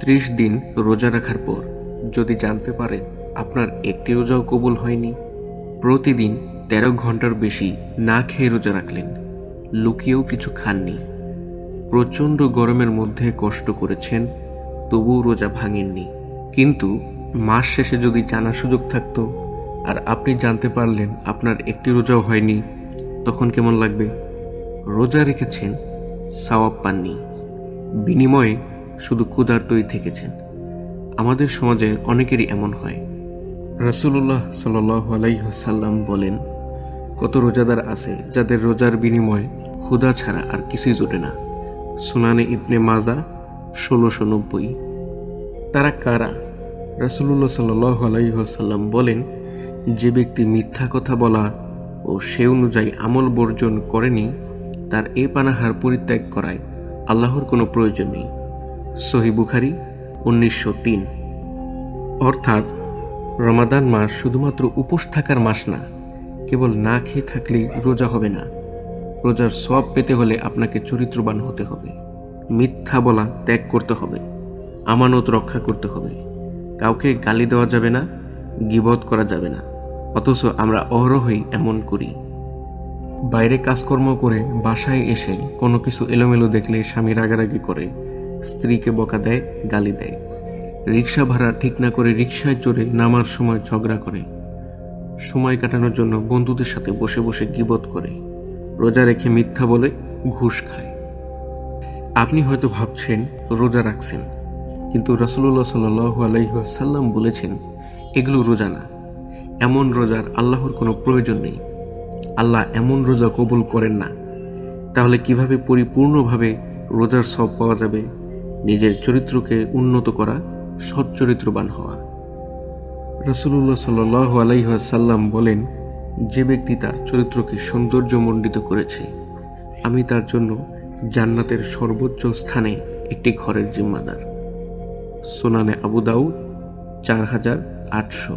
ত্রিশ দিন রোজা রাখার পর যদি জানতে পারেন আপনার একটি রোজাও কবুল হয়নি, প্রতিদিন তেরো ঘণ্টার বেশি না খেয়ে রোজা রাখলেন, লুকিয়েও কিছু খাননি। প্রচণ্ড গরমের মধ্যে কষ্ট করেছেন, তবুও রোজা ভাঙেননি। কিন্তু মাস শেষে যদি জানার সুযোগ থাকতো আর আপনি জানতে পারলেন আপনার একটি রোজাও হয়নি, তখন কেমন লাগবে? রোজা রেখেছেন, সাওয়াব পাননি। বিনিময়ে শুধু ক্ষুধার্তই থেকেছেন। আমাদের সমাজে অনেকেরই এমন হয়। রাসুল্লাহ সাল্লাম বলেন, কত রোজাদার আছে যাদের রোজার বিনিময়ে ক্ষুধা ছাড়া আর কিছুই জোটে না। সুনানে ইবনে মাজা ষোলোশো নব্বই। তারা কারা? রাসুল্লাহ সাল্লাহ আলাইসাল্লাম বলেন, যে ব্যক্তি মিথ্যা কথা বলা ও সে অনুযায়ী আমল বর্জন করেনি, তার এ পানাহার পরিত্যাগ করায় আল্লাহর কোনো প্রয়োজন নেই। সহি বুখারি উনিশশো তিন। অর্থাৎ রমাদান মাস শুধুমাত্র উপোস থাকার মাস না, কেবল না খেয়ে থাকলেই রোজা হবে না। রোজার সব পেতে হলে আপনাকে চরিত্রবান হতে হবে। মিথ্যা বলা ত্যাগ করতে হবে। আমানত রক্ষা করতে হবে। কাউকে গালি দেওয়া যাবে না, গিবত করা যাবে না। অথচ আমরা অহরহই এমন করি। বাইরে কাজকর্ম করে বাসায় এসে কোনো কিছু এলোমেলো দেখলে স্বামী রাগারাগি করে স্ত্রীকে বকা দেয়, গালি দেয়। রিক্সা ভাড়া ঠিক না করে রিক্সায় চড়ে নামার সময় ঝগড়া করে। সময় কাটানোর জন্য বন্ধুদের সাথে বসে বসে গিবত করে। রোজা রেখে মিথ্যা বলে ঘুষ খায়। আপনি হয়তো ভাবছেন, রোজা রাখছেন। কিন্তু রসুল্লাহ সাল্লু আলাইসাল্লাম বলেছেন, এগুলো রোজা না। এমন রোজার আল্লাহর কোনো প্রয়োজন নেই। আল্লাহ এমন রোজা কবুল করেন না। তাহলে কীভাবে পরিপূর্ণভাবে রোজার সব পাওয়া যাবে? নিজের চরিত্রকে উন্নত করা সচ্চরিত্রবান হওয়া। রসুল্লাহ সাল্লাহ আলাইসাল্লাম বলেন, যে ব্যক্তি তার চরিত্রকে সৌন্দর্যমণ্ডিত করেছে, আমি তার জন্য জান্নাতের সর্বোচ্চ স্থানে একটি ঘরের জিম্মাদার। সোনানে আবু দাউদ, চার হাজার আটশো।